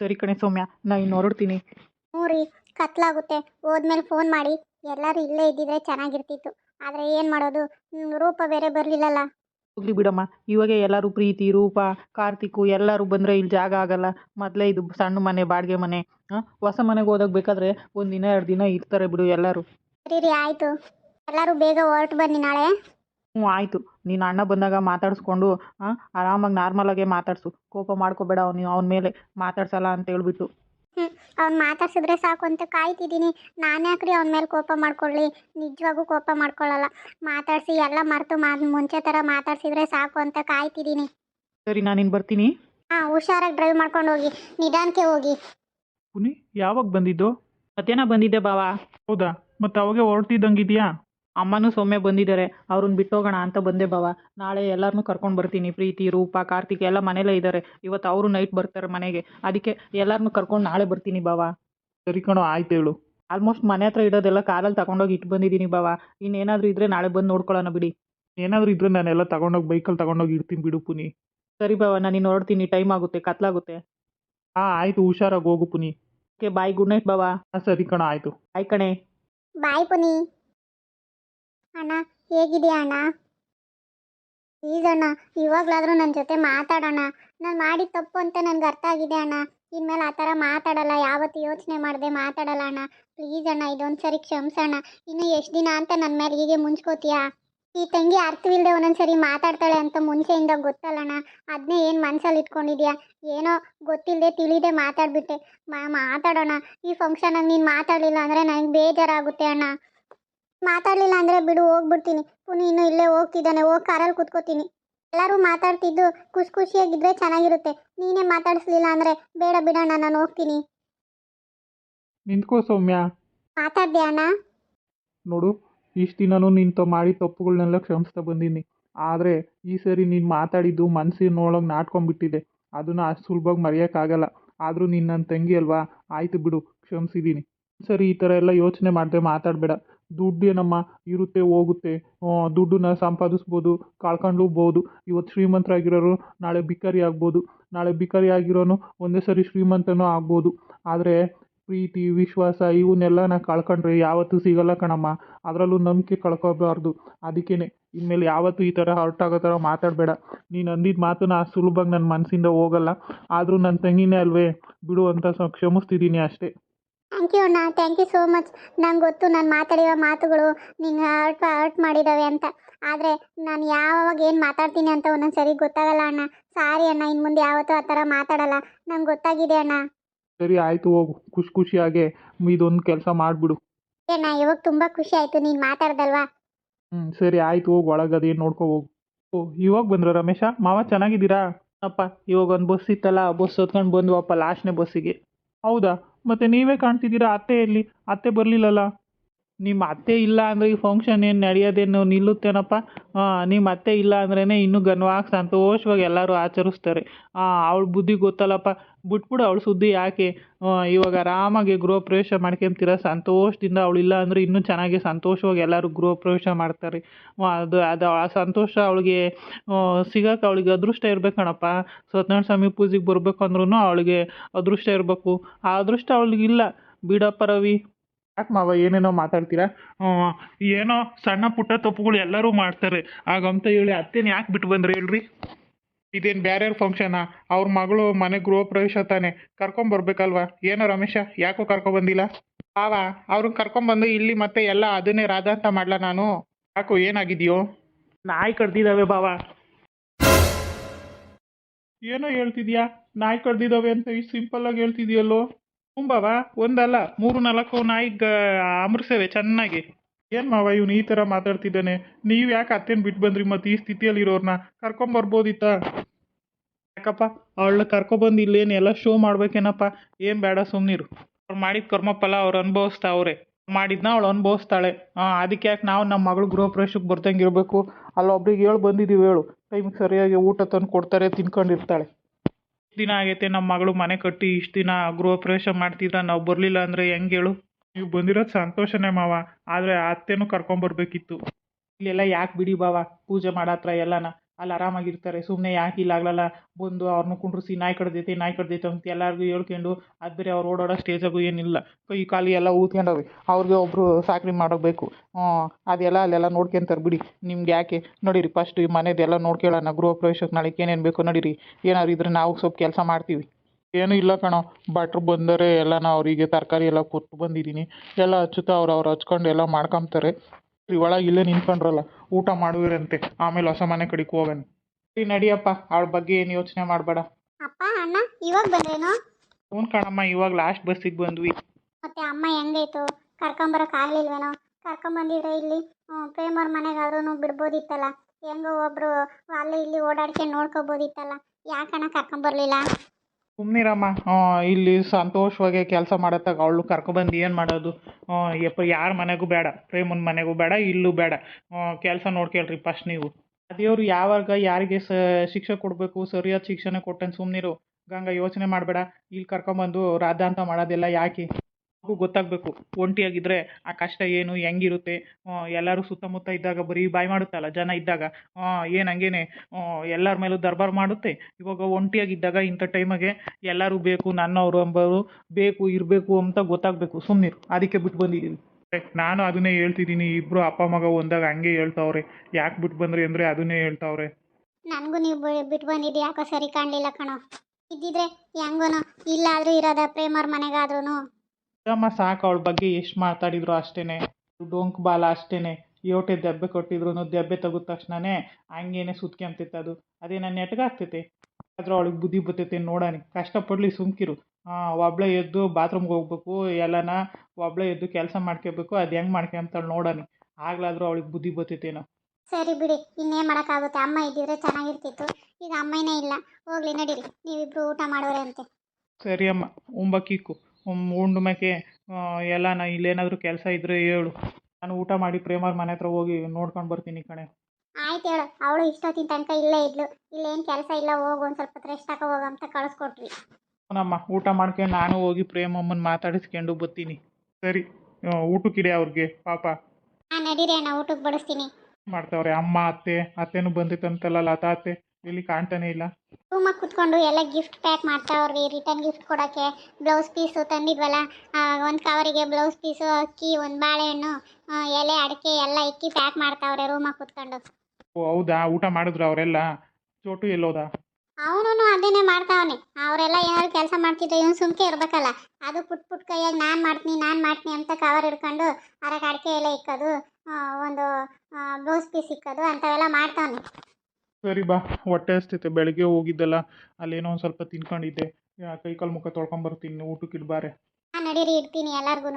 ಸರಿ ಕಣೆ ಸೌಮ್ಯ ನಾ ಇನ್ನು ಹೊರಡ್ತೀನಿ. ಹ್ಞೂ ರೀ ಕತ್ಲಾಗುತ್ತೆ. ಹೋದ್ಮೇಲೆ ಫೋನ್ ಮಾಡಿ. ಎಲ್ಲರೂ ಇಲ್ಲೇ ಇದ್ದಿದ್ರೆ ಚೆನ್ನಾಗಿರ್ತಿತ್ತು. ಆದರೆ ಏನು ಮಾಡೋದು? ಹ್ಮ್, ರೂಪ ಬೇರೆ ಬರಲಿಲ್ಲಲ್ಲ. ಹೋಗ್ಲಿ ಬಿಡಮ್ಮ ಇವಾಗ ಎಲ್ಲರೂ ಪ್ರೀತಿ ರೂಪ ಕಾರ್ತಿಕು ಎಲ್ಲರೂ ಬಂದರೆ ಇಲ್ಲಿ ಜಾಗ ಆಗಲ್ಲ. ಮೊದಲೇ ಇದು ಸಣ್ಣ ಮನೆ ಬಾಡಿಗೆ ಮನೆ ಹಾಂ? ಹೊಸ ಮನೆಗೆ ಹೋದಾಗ ಬೇಕಾದ್ರೆ ಒಂದು ದಿನ ಎರಡು ದಿನ ಇರ್ತಾರೆ ಬಿಡು ಎಲ್ಲರೂ. ಸರಿ ರೀ ಆಯಿತು. ಎಲ್ಲರೂ ಬೇಗ ಹೊರಟು ಬನ್ನಿ ನಾಳೆ. ಹ್ಞೂ ಆಯಿತು. ನೀನು ಅಣ್ಣ ಬಂದಾಗ ಮಾತಾಡಿಸ್ಕೊಂಡು ಹಾಂ ಆರಾಮಾಗಿ ನಾರ್ಮಲಾಗೆ ಮಾತಾಡಿಸು. ಕೋಪ ಮಾಡ್ಕೋಬೇಡ ಅವ್ನು ಅವನ ಮೇಲೆ ಮಾತಾಡ್ಸಲ್ಲ ಅಂತ ಹೇಳ್ಬಿಟ್ಟು ಹ್ಞೂ ಅವ್ನು ಮಾತಾಡ್ಸಿದ್ರೆ ಸಾಕು ಅಂತ ಕಾಯ್ತಿದ್ದೀನಿ. ನಾನು ಯಾಕ್ರಿ ಅವ್ನ ಮೇಲೆ ಕೋಪ ಮಾಡ್ಕೊಳ್ಳಿ. ನಿಜವಾಗೂ ಕೋಪ ಮಾಡ್ಕೊಳ್ಳಲ್ಲ. ಮಾತಾಡಿಸಿ ಎಲ್ಲ ಮರೆತು ಮಾ ಮುಂಚೆ ಥರ ಮಾತಾಡ್ಸಿದ್ರೆ ಸಾಕು ಅಂತ ಕಾಯ್ತಿದ್ದೀನಿ. ಸರಿ ನಾನಿನ್ ಬರ್ತೀನಿ. ಹಾಂ ಹುಷಾರಾಗಿ ಡ್ರೈವ್ ಮಾಡ್ಕೊಂಡು ಹೋಗಿ. ನಿಧಾನಕ್ಕೆ ಹೋಗಿ. ಪುನಿ ಯಾವಾಗ ಬಂದಿದ್ದು? ಮತ್ತೇನ ಬಂದಿದ್ದೆ ಬಾವಾ. ಹೌದಾ? ಮತ್ತೆ ಅವಾಗೆ ಹೊರಟಿದ್ದಂಗಿದೆಯಾ? ಅಮ್ಮನೂ ಸೌಮ್ಯ ಬಂದಿದ್ದಾರೆ. ಅವ್ರನ್ನ ಬಿಟ್ಟೋಗೋಣ ಅಂತ ಬಂದೆ ಬಾವ ನಾಳೆ ಎಲ್ಲರನ್ನೂ ಕರ್ಕೊಂಡು ಬರ್ತೀನಿ. ಪ್ರೀತಿ ರೂಪ ಕಾರ್ತಿಕ್ ಎಲ್ಲ ಮನೇಲೇ ಇದ್ದಾರೆ. ಇವತ್ತು ಅವರು ನೈಟ್ ಬರ್ತಾರೆ ಮನೆಗೆ. ಅದಕ್ಕೆ ಎಲ್ಲರನ್ನೂ ಕರ್ಕೊಂಡು ನಾಳೆ ಬರ್ತೀನಿ ಬಾವ ಸರಿ ಕಣೋ ಆಯ್ತು ಹೇಳು. ಆಲ್ಮೋಸ್ಟ್ ಮನೆ ಹತ್ರ ಇಡೋದೆಲ್ಲ ಕಾರಲ್ಲಿ ತಗೊಂಡೋಗಿ ಇಟ್ಟು ಬಂದಿದ್ದೀನಿ ಬಾವ ಇನ್ನೇನಾದರೂ ಇದ್ದರೆ ನಾಳೆ ಬಂದು ನೋಡ್ಕೊಳ್ಳೋಣ ಬಿಡಿ. ಏನಾದರೂ ಇದ್ರೆ ನಾನೆಲ್ಲ ತಗೊಂಡೋಗಿ ಬೈಕಲ್ಲಿ ತಗೊಂಡೋಗಿ ಇಡ್ತೀನಿ ಬಿಡು ಪುನಿ. ಸರಿ ಬಾವ ನಾನು ಇನ್ನು ಹೊರಡ್ತೀನಿ. ಟೈಮ್ ಆಗುತ್ತೆ ಕತ್ಲಾಗುತ್ತೆ. ಹಾಂ ಆಯಿತು ಹುಷಾರಾಗಿ ಹೋಗು Puni. Okay bye good night ಬಾವ ಹಾಂ ಸರಿ ಕಣೋ ಆಯಿತು. ಬಾಯ್ ಕಣೆ. ಬಾಯ್ ಪುನಿ. ಅಣ್ಣ ಹೇಗಿದೆಯಾ ಅಣ್ಣ? ಪ್ಲೀಸ್ ಅಣ್ಣ, ಇವಾಗಲಾದರೂ ನನ್ನ ಜೊತೆ ಮಾತಾಡೋಣ. ನಾನು ಮಾಡಿದ ತಪ್ಪು ಅಂತ ನನಗೆ ಅರ್ಥ ಆಗಿದೆ ಅಣ್ಣ. ಇನ್ಮೇಲೆ ಆ ಥರ ಮಾತಾಡಲ್ಲ, ಯಾವತ್ತು ಯೋಚನೆ ಮಾಡದೆ ಮಾತಾಡಲ್ಲ ಅಣ್ಣ. ಪ್ಲೀಸ್ ಅಣ್ಣ ಇದೊಂದು ಸರಿ ಕ್ಷಮಿಸೋಣ ಇನ್ನು ಎಷ್ಟು ದಿನ ಅಂತ ನನ್ನ ಮೇಲೆ ಹೀಗೆ ಮುಂಚ್ಕೋತೀಯಾ? ಈ ತಂಗಿ ಅರ್ಥವಿಲ್ಲದೆ ಒಂದೊಂದು ಸರಿ ಮಾತಾಡ್ತಾಳೆ ಅಂತ ಮುಂಚೆಯಿಂದ ಗೊತ್ತಲ್ಲಣ್ಣ ಅದನ್ನೇ ಏನು ಮನಸ್ಸಲ್ಲಿ ಇಟ್ಕೊಂಡಿದ್ಯಾ? ಏನೋ ಗೊತ್ತಿಲ್ಲದೆ ತಿಳಿದೆ ಮಾತಾಡ್ಬಿಟ್ಟೆ. ಮಾ, ಮಾತಾಡೋಣ. ಈ ಫಂಕ್ಷನಾಗ ನೀನು ಮಾತಾಡಲಿಲ್ಲ ಅಂದರೆ ನನಗೆ ಬೇಜಾರಾಗುತ್ತೆ ಅಣ್ಣ. ಮಾತಾಡಲಿಲ್ಲ ಅಂದರೆ ಬಿಡು ಹೋಗ್ಬಿಡ್ತೀನಿ. ಪುನಿ ಇನ್ನೂ ಇಲ್ಲೇ ಹೋಗ್ತಿದ್ದಾನೆ ಹೋಗಿ ಕಾರಲ್ಲಿ ಕೂತ್ಕೋತೀನಿ. ಎಲ್ಲರೂ ಮಾತಾಡ್ತಿದ್ದು ಖುಷಿ ಖುಷಿಯಾಗಿದ್ದರೆ ಚೆನ್ನಾಗಿರುತ್ತೆ. ನೀನೇ ಮಾತಾಡಿಸ್ಲಿಲ್ಲ ಅಂದರೆ ಬೇಡ ಬಿಡಣ್ಣ ನಾನು ಹೋಗ್ತೀನಿ. ನಿಂತ್ಕೋ ಸೌಮ್ಯ. ಮಾತಾಡ್ದೆ ಅಣ್ಣ? ನೋಡು ಇಷ್ಟು ದಿನನೂ ನಿಂತ ಮಾಡಿ ತಪ್ಪುಗಳನ್ನೆಲ್ಲ ಕ್ಷಮಿಸ್ತಾ ಬಂದೀನಿ. ಆದರೆ ಈ ಸರಿ ನೀನು ಮಾತಾಡಿದ್ದು ಮನಸ್ಸಿನೊಳಗೆ ನಾಟ್ಕೊಂಡ್ಬಿಟ್ಟಿದೆ. ಅದನ್ನು ಅಷ್ಟು ಸುಲಭವಾಗಿ ಮರೆಯೋಕ್ಕಾಗಲ್ಲ. ಆದರೂ ನೀನು ನನ್ನ ತಂಗಿ ಅಲ್ವಾ? ಆಯಿತು ಬಿಡು ಕ್ಷಮಿಸಿದ್ದೀನಿ ಸರಿ ಈ ಥರ ಎಲ್ಲ ಯೋಚನೆ ಮಾಡದೆ ಮಾತಾಡಬೇಡ. ದುಡ್ಡು ಏನಮ್ಮ ಇರುತ್ತೆ, ಹೋಗುತ್ತೆ. ದುಡ್ಡನ್ನ ಸಂಪಾದಿಸ್ಬೋದು ಕಳ್ಕೊಂಡ್ಲೂಬೋದು ಇವತ್ತು ಶ್ರೀಮಂತರಾಗಿರೋರು ನಾಳೆ ಭಿಕಾರಿ ಆಗ್ಬೋದು. ನಾಳೆ ಭಿಕಾರಿ ಆಗಿರೋನು ಒಂದೇ ಸರಿ ಶ್ರೀಮಂತನೂ ಆಗ್ಬೋದು. ಆದರೆ ಪ್ರೀತಿ, ವಿಶ್ವಾಸ ಇವನ್ನೆಲ್ಲ ನಾ ಕಳ್ಕೊಂಡ್ರೆ ಯಾವತ್ತೂ ಸಿಗಲ್ಲ ಕಣಮ್ಮ. ಅದರಲ್ಲೂ ನಂಬಿಕೆ ಕಳ್ಕೊಬಾರ್ದು. ಅದಕ್ಕೇ ಇನ್ಮೇಲೆ ಯಾವತ್ತೂ ಈ ಥರ ಹರ್ಟ್ ಆಗೋ ಥರ ಮಾತಾಡಬೇಡ. ನೀನು ಅಂದಿದ್ದ ಮಾತು ನಾ ಸುಲಭವಾಗಿ ನನ್ನ ಮನಸ್ಸಿಂದ ಹೋಗಲ್ಲ. ಆದರೂ ನನ್ನ ತಂಗಿನೇ ಅಲ್ವೇ? ಬಿಡು ಅಂತ ಕ್ಷಮಿಸ್ತಿದ್ದೀನಿ ಅಷ್ಟೇ. ಥ್ಯಾಂಕ್ ಯು ಅಣ್ಣ. ಥ್ಯಾಂಕ್ ಯು ಸೋ ಮಚ್ ನಂಗೆ ಗೊತ್ತು ನಾನು ಮಾತಾಡಿರೋ ಮಾತುಗಳು ನಿನ್ನ ಹರ್ಟ್ ಹರ್ಟ್ ಮಾಡಿದ್ದಾವೆ ಅಂತ. ಆದರೆ ನಾನು ಯಾವಾಗ ಏನು ಮಾತಾಡ್ತೀನಿ ಅಂತ ಒಂದೊಂದು ಸರಿ ಗೊತ್ತಾಗಲ್ಲ ಅಣ್ಣ. ಸಾರಿ ಅಣ್ಣ ಇನ್ನು ಮುಂದೆ ಯಾವತ್ತೂ ಆ ಥರ ಮಾತಾಡಲ್ಲ. ನಂಗೆ ಗೊತ್ತಾಗಿದೆ ಅಣ್ಣ. ಸರಿ ಆಯಿತು ಹೋಗು. ಖುಷಿ ಖುಷಿಯಾಗೆ ಇದೊಂದು ಕೆಲಸ ಮಾಡಿಬಿಡು. ಅಣ್ಣ ಇವಾಗ ತುಂಬ ಖುಷಿ ಆಯಿತು ನೀನು ಮಾತಾಡ್ದಲ್ವಾ? ಹ್ಞೂ ಸರಿ ಆಯಿತು ಹೋಗು. ಒಳಗೆ ಅದೇನು ನೋಡ್ಕೊ ಹೋಗು. ಓ ಇವಾಗ ಬಂದ್ರ ರಮೇಶ? ಮಾವ ಚೆನ್ನಾಗಿದ್ದೀರಾ? ಅಪ್ಪ ಇವಾಗ ಒಂದು ಬಸ್ ಇತ್ತಲ್ಲ ಬಸ್ ಹೊತ್ಕೊಂಡು ಬಂದ್ವಪ್ಪ ಲಾಸ್ಟ್ನೇ ಬಸ್ಸಿಗೆ ಹೌದಾ? ಮತ್ತೆ ನೀವೇ ಕಾಣ್ತಿದ್ದೀರಾ ಅತ್ತೆ ಎಲ್ಲಿ ಅತ್ತೆ ಬರಲಿಲ್ಲಲ್ಲ? ನಿಮ್ಮ ಅತ್ತೆ ಇಲ್ಲ ಅಂದರೆ ಈ ಫಂಕ್ಷನ್ ಏನು ನಡೆಯೋದೇನು ನಿಲ್ಲುತ್ತೇನಪ್ಪ? ನಿಮ್ಮ ಅತ್ತೆ ಇಲ್ಲ ಅಂದ್ರೇ ಇನ್ನೂ ಘನವಾಗಿ ಸಂತೋಷವಾಗಿ ಎಲ್ಲರೂ ಆಚರಿಸ್ತಾರೆ. ಅವಳ ಬುದ್ಧಿ ಗೊತ್ತಲ್ಲಪ್ಪ? ಬಿಟ್ಬಿಡು ಅವಳು ಸುದ್ದಿ ಯಾಕೆ? ಇವಾಗ ಆರಾಮಾಗಿ ಗೃಹ ಪ್ರವೇಶ ಮಾಡ್ಕೊಂತೀರ? ಸಂತೋಷದಿಂದ ಅವಳು ಇಲ್ಲ ಅಂದರೆ ಇನ್ನೂ ಚೆನ್ನಾಗಿ ಸಂತೋಷವಾಗಿ ಎಲ್ಲರೂ ಗೃಹ ಪ್ರವೇಶ ಮಾಡ್ತಾರೆ. ಅದು ಅದು ಆ ಸಂತೋಷ ಅವಳಿಗೆ ಸಿಗಕ್ಕೆ ಅವಳಿಗೆ ಅದೃಷ್ಟ ಇರಬೇಕು ಕಣಪ್ಪ ಸತ್ಯನಾರಾಯಣ ಸ್ವಾಮಿ ಪೂಜೆಗೆ ಬರಬೇಕು ಅಂದ್ರೂ ಅವಳಿಗೆ ಅದೃಷ್ಟ ಇರಬೇಕು. ಆ ಅದೃಷ್ಟ ಅವಳಿಗಿಲ್ಲ. ಬಿಡಪ್ಪ ರವಿ. ಯಾಕೆ ಮಾವ ಏನೇನೋ ಮಾತಾಡ್ತೀರಾ? ಏನೋ ಸಣ್ಣ ಪುಟ್ಟ ತಪ್ಪುಗಳು ಎಲ್ಲರೂ ಮಾಡ್ತಾರೆ. ಹಾಗಂತ ಹೇಳಿ ಅತ್ತೇನು ಯಾಕೆ ಬಿಟ್ಟು ಬಂದ್ರಿ ಹೇಳ್ರಿ? ಇದೇನು ಬೇರೆ ಫಂಕ್ಷನಾ ಅವ್ರ ಮಗಳು ಮನೆ ಗೃಹ ಪ್ರವೇಶ ತಾನೆ ಕರ್ಕೊಂಬರ್ಬೇಕಲ್ವಾ ಏನೋ ರಮೇಶ, ಯಾಕೋ ಕರ್ಕೊಬಂದಿಲ್ಲ ಬಾವ ಅವ್ರನ್ನ ಕರ್ಕೊಂಬಂದು ಇಲ್ಲಿ ಮತ್ತೆ ಎಲ್ಲ ಅದನ್ನೇ ರಾಜ ಅಂತ ಮಾಡ್ಲಾ ನಾನು? ಯಾಕೋ ಏನಾಗಿದೆಯೋ? ನಾಯಿ ಕಡ್ದಿದ್ದಾವೆ ಬಾವ. ಏನೋ ಹೇಳ್ತಿದ್ಯಾ? ನಾಯಿ ಕಡ್ದಿದ್ದಾವೆ ಅಂತ ಸಿಂಪಲ್ ಸಿಂಪಲ್ಲಾಗಿ ಹೇಳ್ತಿದ್ಯಲ್ಲೋ? ಹ್ಞೂ ಒಂದಲ್ಲ, ಮೂರು, ನಾಲ್ಕು ನಾಯಿ ಗ ಅಮೃಸೇವೆ ಚೆನ್ನಾಗಿ. ಏನು ಮಾವ ಇವನು ಈ ಥರ ಮಾತಾಡ್ತಿದ್ದಾನೆ? ನೀವು ಯಾಕೆ ಅತ್ತೇನು ಬಿಟ್ಟು ಬಂದ್ರಿ ಮತ್ತು ಈ ಸ್ಥಿತಿಯಲ್ಲಿರೋರ್ನ? ಕರ್ಕೊಂಬರ್ಬೋದಿತ್ತಾ ಯಾಕಪ್ಪ? ಅವಳನ್ನ ಕರ್ಕೊಬಂದು ಇಲ್ಲೇನು ಎಲ್ಲ ಶೋ ಮಾಡ್ಬೇಕೇನಪ್ಪ? ಏನು ಬೇಡ ಸುಮ್ಮನಿರು ಅವ್ರು ಮಾಡಿದ ಕರ್ಮಫಲ ಅವ್ರು ಅನುಭವಿಸ್ತಾವ್ರೆ ಮಾಡಿದ್ನ ಅವಳು ಅನುಭವಿಸ್ತಾಳೆ. ಅದಕ್ಕೆ ಯಾಕೆ ನಾವು ನಮ್ಮ ಮಗಳು ಗೃಹ ಪ್ರವೇಶಕ್ಕೆ ಬರ್ದಂಗೆ ಇರಬೇಕು? ಅಲ್ಲೊಬ್ರಿಗೆ ಹೇಳ್ ಬಂದಿದ್ದೀವಿ ಹೇಳು. ಟೈಮಿಗೆ ಸರಿಯಾಗಿ ಊಟ ತಂದು ಕೊಡ್ತಾರೆ, ತಿನ್ಕೊಂಡಿರ್ತಾಳೆ. ದಿನ ಆಗೈತೆ ನಮ್ಮ ಮಗಳು ಮನೆ ಕಟ್ಟಿ ಇಷ್ಟು ದಿನ ಗೃಹ ಪ್ರವೇಶ ಮಾಡ್ತಿದ್ರ ನಾವು ಬರಲಿಲ್ಲ ಅಂದರೆ ಹೆಂಗೆ ಹೇಳು? ನೀವು ಬಂದಿರೋದು ಸಂತೋಷನೇ ಮಾವ, ಆದರೆ ಅತ್ತೆನೂ ಕರ್ಕೊಂಬರ್ಬೇಕಿತ್ತು ಇಲ್ಲೆಲ್ಲ ಯಾಕೆ ಬಿಡಿ ಬಾವ, ಪೂಜೆ ಮಾಡತ್ರ ಎಲ್ಲನ? ಅಲ್ಲಿ ಆರಾಮಾಗಿರ್ತಾರೆ. ಸುಮ್ಮನೆ ಯಾಕೆ ಇಲ್ಲ ಆಗಲ್ಲ ಬಂದು ಅವ್ರನ್ನ ಕುಂಡ್ರಿಸಿ ನಾಯಿ ಕಡ್ದೈತೆ ನಾಯಿ ಕಡ್ದೈತೆ ಅಂತ ಎಲ್ಲರಿಗೂ ಹೇಳ್ಕೊಂಡು ಅದು ಬೇರೆ ಅವ್ರು ಓಡಾಡೋ ಸ್ಟೇಜಾಗೂ ಏನಿಲ್ಲ. ಕೈ ಕಾಲು ಎಲ್ಲ ಊದ್ಕೊಂಡವೆ. ಅವ್ರಿಗೆ ಒಬ್ಬರು ಸಾಕ್ರಿ ಮಾಡೋಬೇಕು ಅದೆಲ್ಲ ಅಲ್ಲೆಲ್ಲ ನೋಡ್ಕೊಂತಾರೆ ಬಿಡಿ. ನಿಮ್ಗೆ ಯಾಕೆ? ನೋಡಿರಿ ಫಸ್ಟ್ ಈ ಮನೆದೆಲ್ಲ ನೋಡ್ಕೊಳ್ಳೋಣ. ಗೃಹ ಪ್ರವೇಶಕ್ಕೆ ನಾಳೆಗೆ ಏನೇನು ಬೇಕು ನೋಡಿರಿ. ಏನಾದ್ರು ಇದ್ರೆ ನಾವು ಸ್ವಲ್ಪ ಕೆಲಸ ಮಾಡ್ತೀವಿ. ಏನೂ ಇಲ್ಲ ಕಣೋ. ಭಟ್ರು ಬಂದರೆ ಎಲ್ಲನ ಅವರಿಗೆ ತರಕಾರಿ ಎಲ್ಲ ಕೊಟ್ಟು ಬಂದಿದ್ದೀನಿ. ಎಲ್ಲ ಹಚ್ಚುತ್ತಾ ಅವ್ರು ಅವ್ರು ಹಚ್ಕೊಂಡು ಎಲ್ಲ ಮಾಡ್ಕೊಂತಾರೆ ಈ ಒಳಗೆ ಇಲ್ಲೇ ನಿಂತ್ಕೊಂಡ್ರಲ್ಲ ಊಟ ಮಾಡುವಿರಂತೆ. ಆಮೇಲೆ ಹೊಸ ಮನೆ ಕಡೆಗೆ ಹೋಗೋಣ ರೀ ನಡಿಯಪ್ಪ ಅವ್ಳ ಬಗ್ಗೆ ಏನು ಯೋಚನೆ ಮಾಡಬೇಡ. ಅಪ್ಪ ಅಣ್ಣ ಇವಾಗ ಬಂದ್ರೇನೋ? ಹ್ಞೂ ಕಣಮ್ಮ ಇವಾಗ ಲಾಸ್ಟ್ ಬಸ್ಸಿಗೆ ಬಂದ್ವಿ. ಮತ್ತೆ ಅಮ್ಮ ಹೆಂಗಾಯ್ತು ಕರ್ಕೊಂಬರಕ್ಕೆ ಆಗ್ಲಿಲ್ವೇನೋ? ಕರ್ಕೊಂಬಂದಿದ್ರೆ ಇಲ್ಲಿ ಪ್ರೇಮರ್ ಪ್ರೇಮವ್ರ ಮನೆಗಾದ್ರೂ ಬಿಡ್ಬೋದಿತ್ತಲ್ಲ? ಹೆಂಗೋ ಒಬ್ರು ಅಲ್ಲಿ ಇಲ್ಲಿ ಓಡಾಡ್ಕೊಂಡು ನೋಡ್ಕೋಬೋದಿತ್ತಲ್ಲ? ಯಾಕಣ್ಣ ಕರ್ಕೊಂಬರ್ಲಿಲ್ಲ ಸುಮ್ಮನಿರಮ್ಮ ಇಲ್ಲಿ ಸಂತೋಷವಾಗಿ ಕೆಲಸ ಮಾಡತ್ತಾಗ ಅವಳು ಕರ್ಕೊಬಂದು ಏನು ಮಾಡೋದು? ಯಪ್ಪ, ಯಾರ ಮನೆಗೂ ಬೇಡ. ಪ್ರೇಮನ ಮನೆಗೂ ಬೇಡ, ಇಲ್ಲೂ ಬೇಡ. ಕೆಲಸ ನೋಡ್ಕೇಳ್ರಿ ಫಸ್ಟ್ ನೀವು. ಅದೇವ್ರು ಯಾವಾಗ ಯಾರಿಗೆ ಸ, ಶಿಕ್ಷೆ ಕೊಡಬೇಕು, ಸರಿಯಾದ ಶಿಕ್ಷಣ ಕೊಟ್ಟಂಗೆ ಸುಮ್ನಿರು. ಗಂಗಾ ಯೋಚನೆ ಮಾಡಬೇಡ. ಇಲ್ಲಿ ಕರ್ಕೊಂಬಂದು ರಾಧಾಂತ ಮಾಡೋದೆಲ್ಲ ಯಾಕೆ? ಗೊತ್ತಾಗಬೇಕು. ಒಂಟಿಯಾಗಿದ್ದರೆ ಆ ಕಷ್ಟ ಏನು, ಹೆಂಗಿರುತ್ತೆ ಎಲ್ಲರೂ ಸುತ್ತಮುತ್ತ ಇದ್ದಾಗ ಬರೀ ಬಾಯಿ ಮಾಡುತ್ತಲ್ಲ, ಜನ ಇದ್ದಾಗ ಏನು ಹಂಗೇನೆ ಎಲ್ಲರ ಮೇಲೂ ದರ್ಬಾರ್ ಮಾಡುತ್ತೆ. ಇವಾಗ ಒಂಟಿಯಾಗಿದ್ದಾಗ ಇಂಥ ಟೈಮಗೆ ಎಲ್ಲರೂ ಬೇಕು, ನನ್ನವರು ಅಂಬರು, ಬೇಕು, ಇರಬೇಕು ಅಂತ ಗೊತ್ತಾಗಬೇಕು. ಸುಮ್ಮನಿರು ಅದಕ್ಕೆ ಬಿಟ್ಟು ಬಂದಿದ್ದೀನಿ ನಾನು ಅದನ್ನೇ ಹೇಳ್ತಿದ್ದೀನಿ ಇಬ್ಬರು ಅಪ್ಪ ಮಗ ಒಂದಾಗ ಹಂಗೆ ಹೇಳ್ತಾವ್ರೆ. ಯಾಕೆ ಬಿಟ್ಟು ಬಂದ್ರಿ ಅಂದರೆ ಅದನ್ನೇ ಹೇಳ್ತಾವ್ರೆ. ನನಗೂ ನೀವು ಬಿಟ್ಟು ಬಂದಿದ್ದು, ಯಾಕೋ ಸರಿ ಕಾಣಲಿಲ್ಲ ಕಣೋ. ಇದ್ದಿದ್ರೆ ಹೆಂಗೋನೋ, ಇಲ್ಲಾದರೂ ಇರೋದ ಪ್ರೇಮರ್ ಮನೆಗಾದ್ರೂ ಅಮ್ಮ ಸಾಕು ಅವಳ ಬಗ್ಗೆ ಎಷ್ಟು ಮಾತಾಡಿದ್ರು ಅಷ್ಟೇನೆ. ಡೊಂಕ್ ಬಾಲ ಅಷ್ಟೇನೆ. ಯೋಟೆ ದೆಬ್ಬೆ ಕೊಟ್ಟಿದ್ರು ದೆಬ್ಬೆ ತೆಗೆದ ತಕ್ಷಣನೇ ಹಂಗೇನೆ ಸುತ್ಕೊಂತಿತ್ತು ಅದು. ಅದೇನ ನೆಟ್ಗಾಗ್ತೈತೆ ಆದರೂ ಅವಳಿಗೆ ಬುದ್ಧಿ ಬರ್ತೈತೆ ನೋಡೋಣ ಕಷ್ಟಪಡಲಿ ಸುಮ್ಕಿರು. ಒಬ್ಳೆ ಎದ್ದು ಬಾತ್ರೂಮ್ಗೆ ಹೋಗ್ಬೇಕು ಎಲ್ಲನ ಒಬ್ಳೆ ಎದ್ದು ಕೆಲಸ ಮಾಡ್ಕೋಬೇಕು ಅದು ಹೆಂಗೆ ಮಾಡ್ಕೊಂತಾಳೆ ನೋಡೋಣ ಆಗ್ಲಾದ್ರೂ ಅವಳಿಗೆ ಬುದ್ಧಿ ಬರ್ತೈತೇನೋ ಸರಿ ಬಿಡಿ ಇನ್ನೇನು ಮಾಡೋಕ್ಕಾಗುತ್ತೆ? ಅಮ್ಮ ಇದ್ದಿದ್ರೆ ಚೆನ್ನಾಗಿರ್ತಿತ್ತು. ಈಗ ಅಮ್ಮನೇ ಇಲ್ಲ. ಹೋಗ್ಲಿ ನಡೀರಿ. ನೀವಿಬ್ರು ಊಟ ಮಾಡೋರೆ ಅಂತೆ. ಸರಿ ಅಮ್ಮ ಉಂಬಕ್ಕಿಕ್ಕು ಉಂಡು ಮೇಕೆ. ಎಲ್ಲ ನಾ ಇಲ್ಲೇನಾದರೂ ಕೆಲಸ ಇದ್ದರೆ ಹೇಳು. ನಾನು ಊಟ ಮಾಡಿ ಪ್ರೇಮವ್ರ ಮನೆ ಹತ್ರ ಹೋಗಿ ನೋಡ್ಕೊಂಡು ಬರ್ತೀನಿ ಕಣೆ ಆಯ್ತು ಹೇಳು. ಅವಳು ಇಷ್ಟೊತ್ತಿನ ತನಕ ಇಲ್ಲೇ ಇದ್ಲು. ಇಲ್ಲೇನು ಕೆಲಸ ಇಲ್ಲ ಹೋಗು ಒಂದು ಸ್ವಲ್ಪ ರೆಸ್ಟ್ ಹಾಕೋ ಹೋಗು ಅಂತ ಕಳಿಸ್ಕೊಟ್ವಿ. ಅಮ್ಮ ಊಟ ಮಾಡ್ಕೊಂಡು ನಾನು ಹೋಗಿ ಪ್ರೇಮಮ್ಮನ ಮಾತಾಡಿಸ್ಕೊಂಡು ಬರ್ತೀನಿ. ಸರಿ ಊಟಕ್ಕೆ ಊಟಕ್ಕಿಡೆ ಅವ್ರಿಗೆ ಪಾಪ. ನಡೀರಿ ಅಣ್ಣ ಊಟಕ್ಕೆ ಬಡಿಸ್ತೀನಿ. ಮಾಡ್ತಾವ್ರೆ ಅಮ್ಮ ಅತ್ತೆ ಅತ್ತೆನೂ ಬಂದಿತ್ತಂತಲ್ಲ ಲತಾ ಅತ್ತೆ. ಇಲ್ಲಿ ಕಾಣ್ತಾನೆ ಇಲ್ಲ. ರೂಮಾಗಿ ಕುತ್ಕೊಂಡು ಎಲ್ಲ ಗಿಫ್ಟ್ ಪ್ಯಾಕ್ ಮಾಡ್ತಾವ್ರಿ ರಿಟರ್ನ್ ಗಿಫ್ಟ್ ಕೊಡಕ್ಕೆ ಬ್ಲೌಸ್ ಪೀಸು ತಂದಿದ್ವಲ್ಲ ಒಂದು ಕವರಿಗೆ ಬ್ಲೌಸ್ ಪೀಸು ಅಕ್ಕಿ ಒಂದು ಬಾಳೆಹಣ್ಣು ಆ, ಎಲೆ ಅಡಿಕೆ ಎಲ್ಲ ಇಕ್ಕಿ ಪ್ಯಾಕ್ ಮಾಡ್ತಾವ್ರೆ ರೂಮಾಗಿ ಕುತ್ಕೊಂಡು. ಓ ಹೌದಾ? ಊಟ ಮಾಡಿದ್ರು ಅವರೆಲ್ಲ? ಚೋಟು ಎಲ್ಲೋದ? ಅವನು ಅದನ್ನೇ ಮಾಡ್ತಾವನೆ. ಅವರೆಲ್ಲ ಏನಾದ್ರು ಕೆಲಸ ಮಾಡ್ತಿದ್ರು ಇವನು ಸುಮ್ಕೆ ಇರ್ಬೇಕಲ್ಲ. ಅದು ಪುಟ್ ಪುಟ್ ಕೈಯಾಗಿ ನಾನು ಮಾಡ್ತೀನಿ ನಾನು ಮಾಡ್ತೀನಿ ಅಂತ ಕವರ್ ಹಿಡ್ಕೊಂಡು ಅರಕ್ಕೆ ಅಡಿಕೆ ಎಲೆ ಇಕ್ಕೋದು ಆ, ಒಂದು ಬ್ಲೌಸ್ ಪೀಸ್ ಇಕ್ಕೋದು ಅಂಥವೆಲ್ಲ ಮಾಡ್ತಾವನೆ. ಸರಿ ಬಾ, ಹೊಟ್ಟೆ ಹಸ್ತೈತೆ ಬೆಳಗ್ಗೆ ಹೋಗಿದ್ದಲ್ಲ, ಅಲ್ಲೇನೋ ಒಂದು ಸ್ವಲ್ಪ ತಿನ್ಕೊಂಡಿದ್ದೆ. ಕೈ ಕಾಲು ಮುಖ ತೊಳ್ಕೊಂಬರ್ತೀನಿ ಊಟಕ್ಕೆ ಇಡ್ಬಾರೆ ನಡೀರಿ, ಇಡ್ತೀನಿ ಎಲ್ಲರಿಗೂ